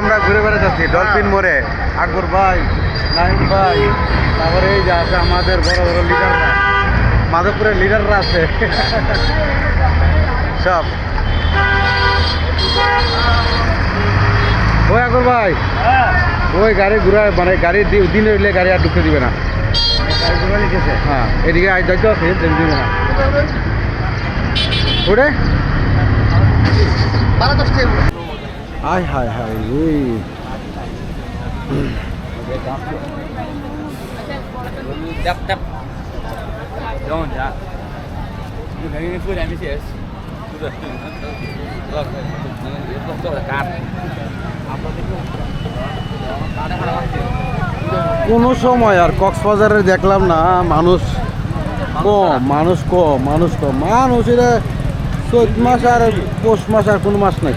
আমরা ঘুরে বেড়াচ্ছি ডলফিন মোড়ে। আকবর ভাই নাহিম ভাই তারপরে এই যে আছে আমাদের বড় বড় লিডাররা মাধবপুরের লিডাররা আছে। সব। ওই আকবর ভাই। ওই গাড়ি ঘুরা মানে গাড়ি দিন হইলে গাড়ি আর ঢুকতে দিবে না। হ্যাঁ এদিকে আজ যাইতে আছে দিন দিবে না। ওরে আয় হায় হায় রে Được Được Được Được là cát কোনো সময় আর কক্সবাজারে দেখলাম না মানুষ কম মানুষ কম মানুষ কম। মানুষ এটা চৈত মাস আর পৌষ মাস আর কোন মাস নাই।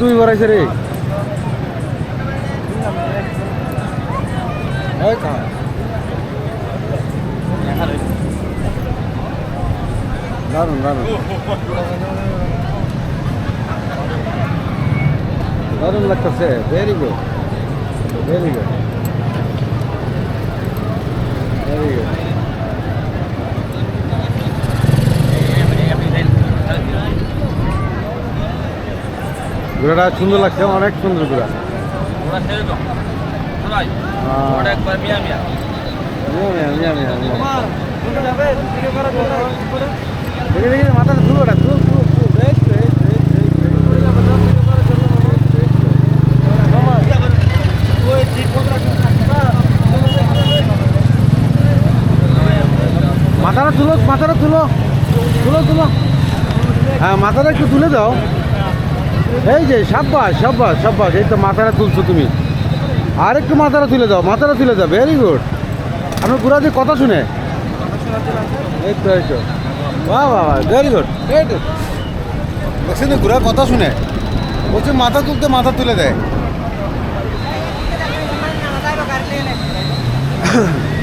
তুই বেড়াইছে রে। দারুণ দারুণ দারুণ লাগতেছে। Very good very good very good ঘোড়াটা সুন্দর লাগছে অনেক সুন্দর ঘোড়া। মাথাটা তো। মাথাটা তুলো মাথাটা তুলো তুলো তুলো হ্যাঁ মাথাটা একটু তুলে দাও। এই যে সাব্বাস সাব্বাস সাব্বাস এই তো মাথাটা তুলছো তুমি। আর একটু মাথাটা তুলে দাও মাথাটা তুলে দাও ভেরি গুড আপনার গুড়া দিয়ে কথা শুনে। এই তো এই তো। বাহ বাহ ভেরি গুড এই তো দেখছেন তো কথা শুনে। বলছে মাথা তুলতে মাথা তুলে দেয়।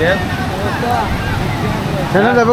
দেশ? ছেড়ে দেবো